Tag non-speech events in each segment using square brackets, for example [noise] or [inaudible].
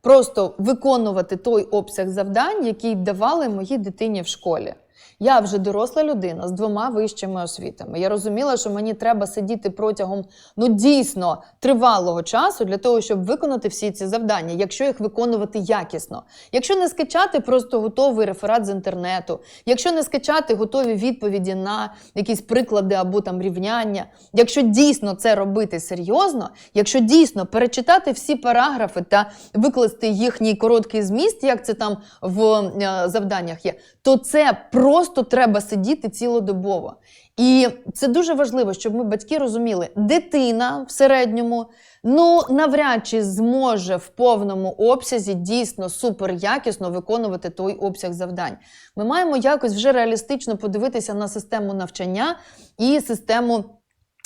просто виконувати той обсяг завдань, який давали моїй дитині в школі. Я вже доросла людина з двома вищими освітами. Я розуміла, що мені треба сидіти протягом ну дійсно тривалого часу для того, щоб виконати всі ці завдання, якщо їх виконувати якісно. Якщо не скачати просто готовий реферат з інтернету, якщо не скачати готові відповіді на якісь приклади або там рівняння, якщо дійсно це робити серйозно, якщо дійсно перечитати всі параграфи та викласти їхній короткий зміст, як це там в е, завданнях є, то це просто треба сидіти цілодобово. І це дуже важливо, щоб ми батьки розуміли, дитина в середньому ну навряд чи зможе в повному обсязі дійсно суперякісно виконувати той обсяг завдань. Ми маємо якось вже реалістично подивитися на систему навчання і систему.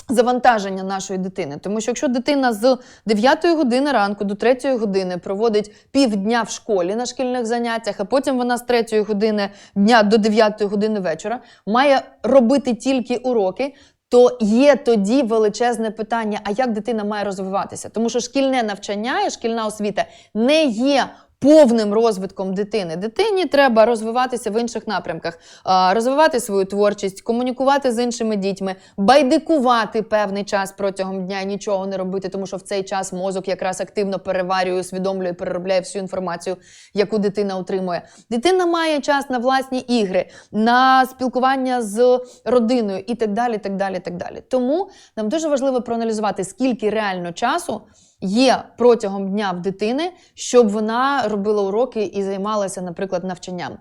Завантаження нашої дитини, тому що якщо дитина з 9 години ранку до 3 години проводить півдня в школі на шкільних заняттях, а потім вона з 3 години дня до 9 години вечора має робити тільки уроки, то є тоді величезне питання: а як дитина має розвиватися? Тому що шкільне навчання і шкільна освіта не є. Повним розвитком дитини. Дитині треба розвиватися в інших напрямках, розвивати свою творчість, комунікувати з іншими дітьми, байдикувати певний час протягом дня і нічого не робити, тому що в цей час мозок якраз активно переварює, усвідомлює, переробляє всю інформацію, яку дитина отримує. Дитина має час на власні ігри, на спілкування з родиною і так далі. так далі, так далі. Тому нам дуже важливо проаналізувати, скільки реально часу є протягом дня в дитини, щоб вона робила уроки і займалася, наприклад, навчанням. Е,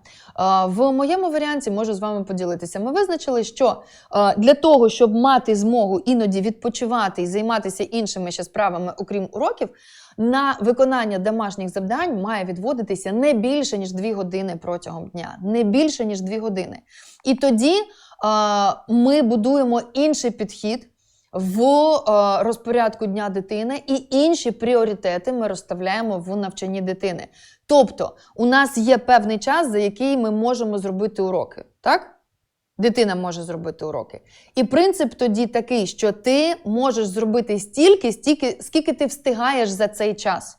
В моєму варіанті можу з вами поділитися. Ми визначили, що е, для того, щоб мати змогу іноді відпочивати і займатися іншими ще справами, окрім уроків, на виконання домашніх завдань має відводитися не більше ніж 2 години протягом дня, не більше ніж 2 години. І тоді е, ми будуємо інший підхід в е, розпорядку дня дитини, і інші пріоритети ми розставляємо в навчанні дитини. Тобто, у нас є певний час, за який ми можемо зробити уроки. Так? Дитина може зробити уроки. І принцип тоді такий, що ти можеш зробити стільки, стільки, скільки ти встигаєш за цей час.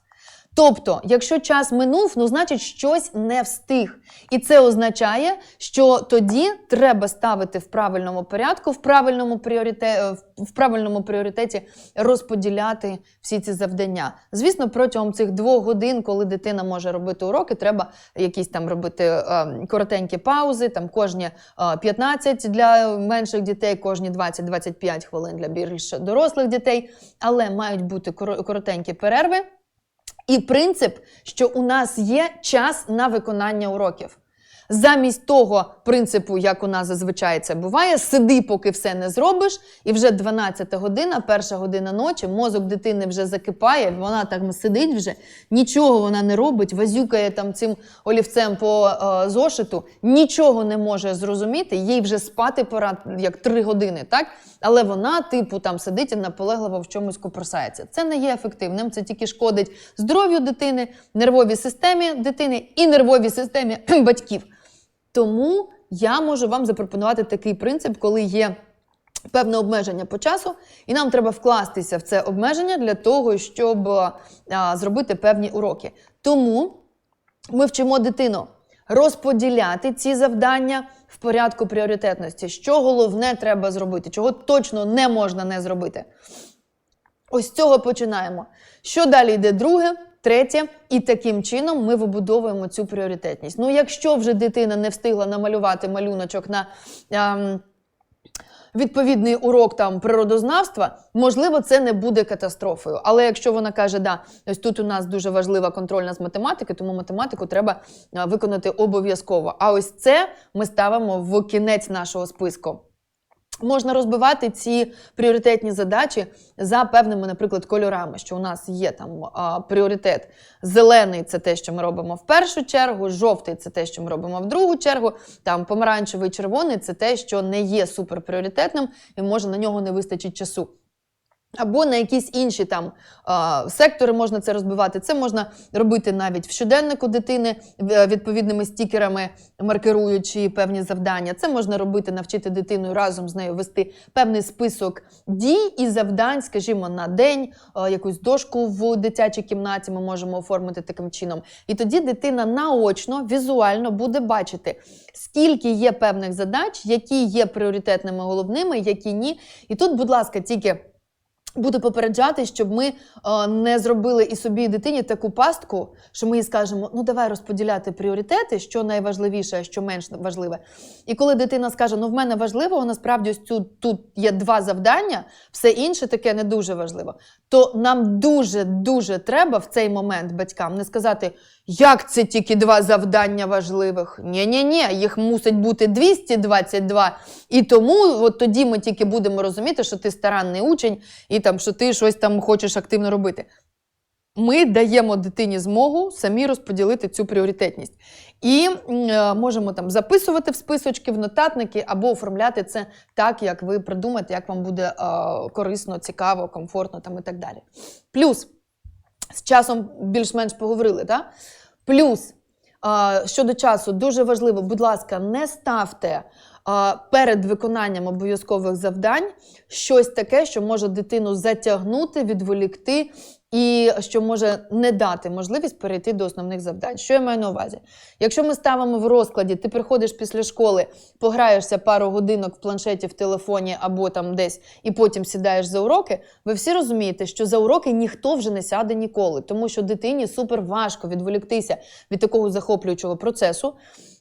Тобто, якщо час минув, ну значить щось не встиг. І це означає, що тоді треба ставити в правильному порядку, в правильному пріоритеті, в правильному пріоритеті розподіляти всі ці завдання. Звісно, протягом цих двох годин, коли дитина може робити уроки, треба якісь там робити е, коротенькі паузи, там кожні е, 15 для менших дітей, кожні 20-25 хвилин для більш дорослих дітей, але мають бути коротенькі перерви. І принцип, що у нас є час на виконання уроків. Замість того принципу, як у нас зазвичай це буває, сиди, поки все не зробиш, і вже 12 година, перша година ночі, мозок дитини вже закипає, вона там сидить вже, нічого вона не робить, вазюкає там цим олівцем по е, зошиту, нічого не може зрозуміти, їй вже спати пора як 3 години, так? Але вона, типу, там сидить і наполегливо в чомусь копросається. Це не є ефективним, це тільки шкодить здоров'ю дитини, нервовій системі дитини і нервовій системі [clears throat] батьків. Тому я можу вам запропонувати такий принцип, коли є певне обмеження по часу, і нам треба вкластися в це обмеження для того, щоб а, зробити певні уроки. Тому ми вчимо дитину розподіляти ці завдання в порядку пріоритетності. Що головне треба зробити, чого точно не можна не зробити. Ось цього починаємо. Що далі йде друге, третє, і таким чином ми вибудовуємо цю пріоритетність. Ну, якщо вже дитина не встигла намалювати малюночок на. ем, Відповідний урок там природознавства, можливо, це не буде катастрофою. Але якщо вона каже, да, ось тут у нас дуже важлива контрольна з математики, тому математику треба виконати обов'язково. А ось це ми ставимо в кінець нашого списку. Можна розбивати ці пріоритетні задачі за певними, наприклад, кольорами, що у нас є там а, пріоритет. Зелений це те, що ми робимо в першу чергу, жовтий це те, що ми робимо в другу чергу. Там помаранчевий, червоний це те, що не є суперпріоритетним і може на нього не вистачить часу. Або на якісь інші там сектори можна це розбивати. Це можна робити навіть в щоденнику дитини відповідними стікерами, маркируючи певні завдання. Це можна робити, навчити дитину разом з нею вести певний список дій і завдань, скажімо, на день, якусь дошку в дитячій кімнаті ми можемо оформити таким чином. І тоді дитина наочно, візуально буде бачити, скільки є певних задач, які є пріоритетними головними, які ні. І тут, будь ласка, тільки. Буду попереджати, щоб ми е, не зробили і собі і дитині таку пастку, що ми їй скажемо: ну давай розподіляти пріоритети, що найважливіше, а що менш важливе. І коли дитина скаже, ну в мене важливо, насправді ось цю, тут є два завдання, все інше таке не дуже важливо. То нам дуже дуже треба в цей момент батькам не сказати, як це тільки два завдання важливих. Ні, ні, ні, їх мусить бути 222. І тому от тоді ми тільки будемо розуміти, що ти старанний учень і там, що ти щось там хочеш активно робити. Ми даємо дитині змогу самі розподілити цю пріоритетність. І е, можемо там записувати в списочки, в нотатники або оформляти це так, як ви придумаєте, як вам буде е, корисно, цікаво, комфортно там і так далі. Плюс з часом більш-менш поговорили, так? Плюс щодо часу, дуже важливо, будь ласка, не ставте перед виконанням обов'язкових завдань щось таке, що може дитину затягнути, відволікти. І що може не дати можливість перейти до основних завдань. Що я маю на увазі? Якщо ми ставимо в розкладі, ти приходиш після школи, пограєшся пару годинок в планшеті, в телефоні або там десь, і потім сідаєш за уроки, ви всі розумієте, що за уроки ніхто вже не сяде ніколи, тому що дитині супер важко відволіктися від такого захоплюючого процесу.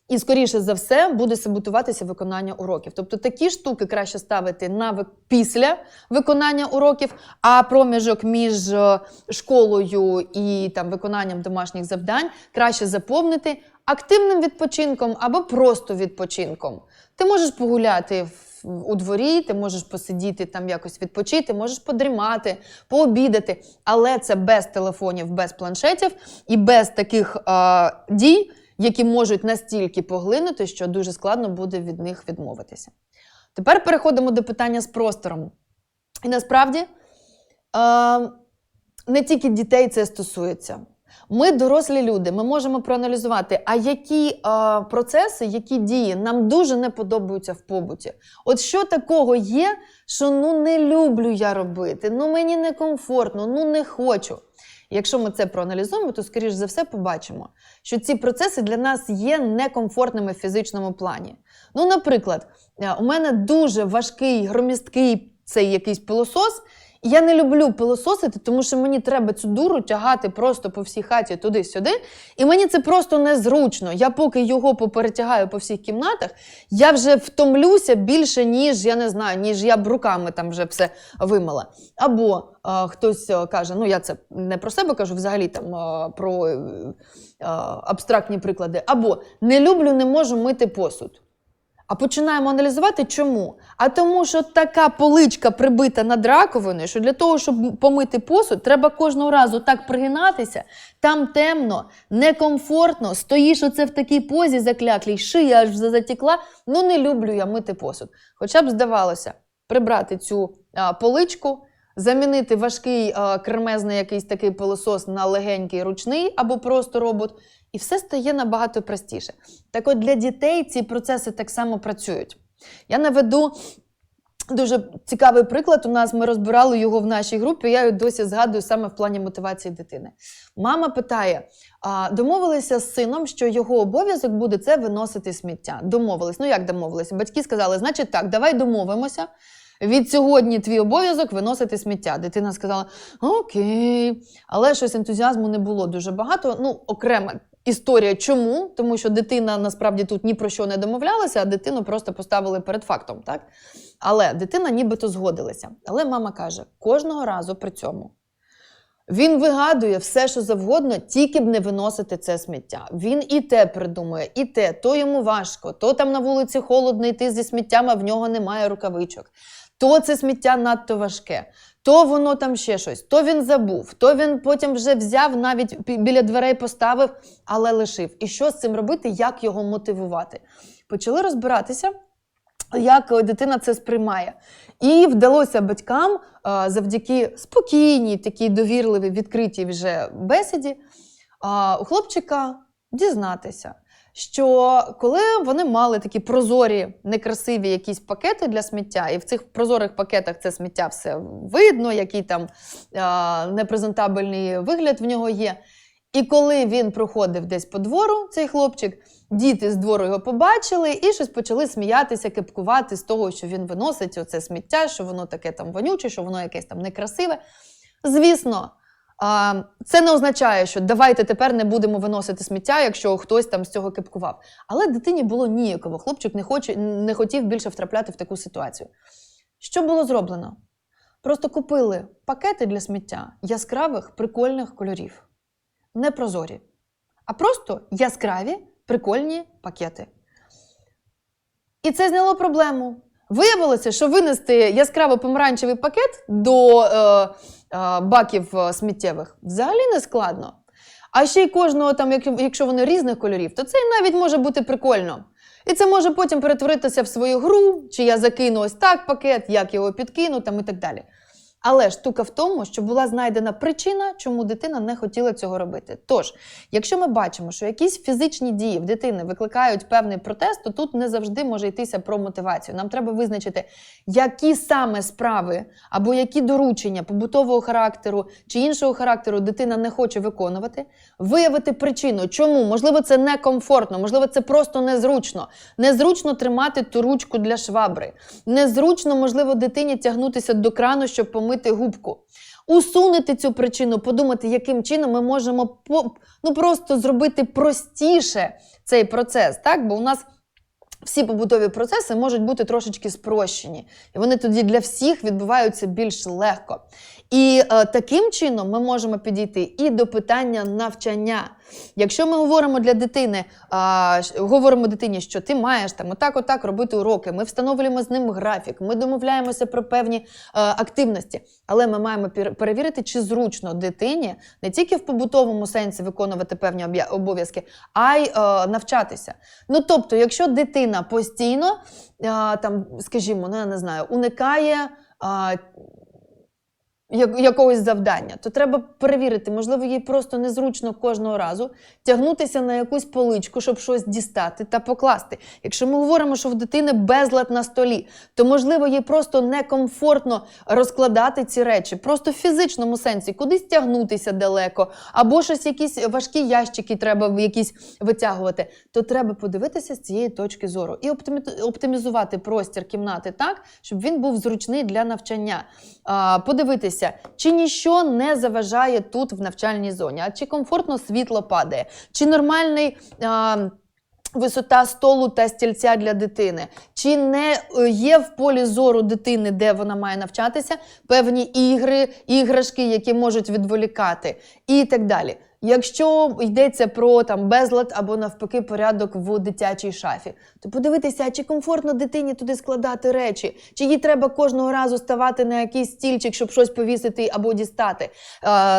І, скоріше за все, буде саботуватися виконання уроків. Тобто такі штуки краще ставити на вик- після виконання уроків, а проміжок між е, школою і там виконанням домашніх завдань краще заповнити активним відпочинком або просто відпочинком. Ти можеш погуляти у дворі, ти можеш посидіти там якось відпочити, можеш подрімати, пообідати, але це без телефонів, без планшетів і без таких е, дій, які можуть настільки поглинути, що дуже складно буде від них відмовитися. Тепер переходимо до питання з простором. І насправді е, не тільки дітей це стосується. Ми, дорослі люди, ми можемо проаналізувати, а які е, процеси, які дії нам дуже не подобаються в побуті. От що такого є, що ну не люблю я робити, ну мені некомфортно, ну не хочу. Якщо ми це проаналізуємо, то скоріш за все побачимо, що ці процеси для нас є некомфортними в фізичному плані. Ну, наприклад, е, у мене дуже важкий, громісткий цей якийсь пилосос. Я не люблю пилососити, тому що мені треба цю дуру тягати просто по всій хаті туди-сюди. І мені це просто незручно. Я поки його поперетягаю по всіх кімнатах, я вже втомлюся більше, ніж я не знаю, ніж я б руками там вже все вимила. Або е, хтось е, каже, ну я це не про себе кажу, взагалі там е, про е, абстрактні приклади. Або не люблю, не можу мити посуд. А починаємо аналізувати, чому? А тому, що така поличка прибита над раковиною, що для того, щоб помити посуд, треба кожного разу так пригинатися. Там темно, некомфортно, стоїш оце в такій позі закляклій, шия аж затекла. Ну не люблю я мити посуд. Хоча б здавалося, прибрати цю а, поличку, замінити важкий а, кремезний якийсь такий пилосос на легенький ручний або просто робот, і все стає набагато простіше. Так от для дітей ці процеси так само працюють. Я наведу дуже цікавий приклад. У нас ми розбирали його в нашій групі. Я його досі згадую саме в плані мотивації дитини. Мама питає: а, домовилися з сином, що його обов'язок буде це виносити сміття. Домовились. Ну як домовилися? Батьки сказали, значить так, давай домовимося. Від сьогодні твій обов'язок виносити сміття. Дитина сказала: Окей, але щось ентузіазму не було дуже багато. Ну, окрема історія. Чому? Тому що дитина насправді тут ні про що не домовлялася, а дитину просто поставили перед фактом. Так? Але дитина нібито згодилася. Але мама каже: кожного разу при цьому. Він вигадує все, що завгодно, тільки б не виносити це сміття. Він і те придумує, і те, то йому важко, то там на вулиці холодно йти зі сміттям, а в нього немає рукавичок. То це сміття надто важке, то воно там ще щось, то він забув, то він потім вже взяв, навіть біля дверей поставив, але лишив. І що з цим робити, як його мотивувати? Почали розбиратися як дитина це сприймає. І вдалося батькам завдяки спокійній, такій довірливій, відкритій вже бесіді у хлопчика дізнатися, що коли вони мали такі прозорі, некрасиві якісь пакети для сміття, і в цих прозорих пакетах це сміття все видно, який там е, непрезентабельний вигляд в нього є. І коли він проходив десь по двору, цей хлопчик, діти з двору його побачили і щось почали сміятися, кепкувати з того, що він виносить оце сміття, що воно таке там вонюче, що воно якесь там некрасиве. Звісно, а, це не означає, що давайте тепер не будемо виносити сміття, якщо хтось там з цього кепкував. Але дитині було ніяково. Хлопчик не, хоче, не хотів більше втрапляти в таку ситуацію. Що було зроблено? Просто купили пакети для сміття яскравих, прикольних кольорів. Не прозорі, а просто яскраві, прикольні пакети. І це зняло проблему. Виявилося, що винести яскраво помаранчевий пакет до е, е, баків е, сміттєвих взагалі не складно. А ще й кожного, там, якщо вони різних кольорів, то це навіть може бути прикольно. І це може потім перетворитися в свою гру, чи я закину ось так пакет, як його підкину там і так далі. Але штука в тому, що була знайдена причина, чому дитина не хотіла цього робити. Тож, якщо ми бачимо, що якісь фізичні дії в дитини викликають певний протест, то тут не завжди може йтися про мотивацію. Нам треба визначити, які саме справи або які доручення побутового характеру чи іншого характеру дитина не хоче виконувати, виявити причину, чому можливо це некомфортно, можливо, це просто незручно. Незручно тримати ту ручку для швабри. Незручно, можливо, дитині тягнутися до крану, щоб помити губку. Усунути цю причину, подумати, яким чином ми можемо по, ну, просто зробити простіше цей процес. Так? Бо у нас всі побутові процеси можуть бути трошечки спрощені, і вони тоді для всіх відбуваються більш легко. І е, таким чином ми можемо підійти і до питання навчання. Якщо ми говоримо для дитини, а, говоримо дитині, що ти маєш там отак, отак робити уроки, ми встановлюємо з ним графік, ми домовляємося про певні е, активності, але ми маємо перевірити, чи зручно дитині не тільки в побутовому сенсі виконувати певні обов'язки, а й е, навчатися. Ну тобто, якщо дитина постійно е, там, скажімо, ну я не знаю, уникає. як- якогось завдання, то треба перевірити, можливо, їй просто незручно кожного разу тягнутися на якусь поличку, щоб щось дістати та покласти. Якщо ми говоримо, що в дитини безлад на столі, то можливо їй просто некомфортно розкладати ці речі, просто в фізичному сенсі, кудись тягнутися далеко, або щось якісь важкі ящики треба якісь витягувати. То треба подивитися з цієї точки зору і оптимі- оптимізувати простір кімнати так, щоб він був зручний для навчання. А, подивитися, чи ніщо не заважає тут в навчальній зоні, а чи комфортно світло падає, чи нормальний. А, Висота столу та стільця для дитини, чи не е, є в полі зору дитини, де вона має навчатися, певні ігри, іграшки, які можуть відволікати, і так далі. Якщо йдеться про там безлад або навпаки порядок в дитячій шафі, подивитися, чи комфортно дитині туди складати речі, чи їй треба кожного разу ставати на якийсь стільчик, щоб щось повісити або дістати.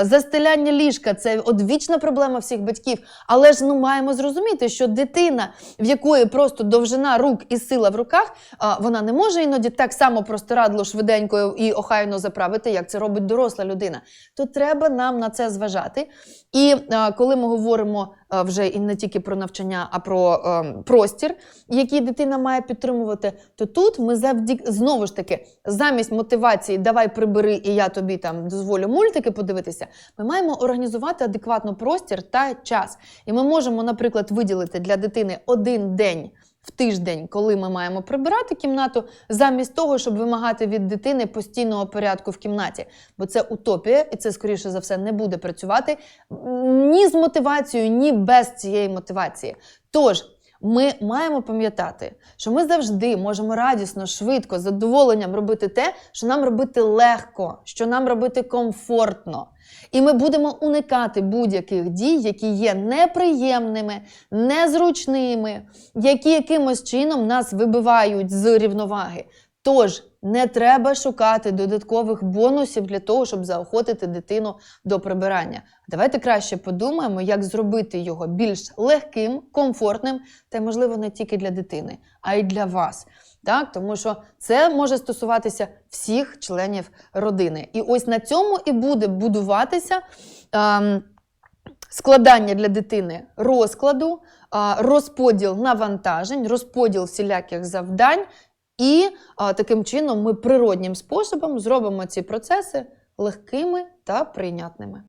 Застеляння ліжка це одвічна проблема всіх батьків. Але ж ну маємо зрозуміти, що дитина, в якої просто довжина рук і сила в руках, вона не може іноді так само простирадло швиденько і охайно заправити, як це робить доросла людина. То треба нам на це зважати. І коли ми говоримо вже і не тільки про навчання, а про е, простір, який дитина має підтримувати, то тут ми завдяки знову ж таки, замість мотивації давай прибери, і я тобі там дозволю мультики подивитися, ми маємо організувати адекватно простір та час. І ми можемо, наприклад, виділити для дитини один день. В тиждень, коли ми маємо прибирати кімнату, замість того, щоб вимагати від дитини постійного порядку в кімнаті, бо це утопія, і це скоріше за все не буде працювати ні з мотивацією, ні без цієї мотивації. Тож. Ми маємо пам'ятати, що ми завжди можемо радісно, швидко, з задоволенням робити те, що нам робити легко, що нам робити комфортно. І ми будемо уникати будь-яких дій, які є неприємними, незручними, які якимось чином нас вибивають з рівноваги. Тож не треба шукати додаткових бонусів для того, щоб заохотити дитину до прибирання. Давайте краще подумаємо, як зробити його більш легким, комфортним та, можливо, не тільки для дитини, а й для вас. Так, тому що це може стосуватися всіх членів родини. І ось на цьому і буде будуватися ем, складання для дитини розкладу, розподіл навантажень, розподіл всіляких завдань, і а, таким чином ми природнім способом зробимо ці процеси легкими та прийнятними.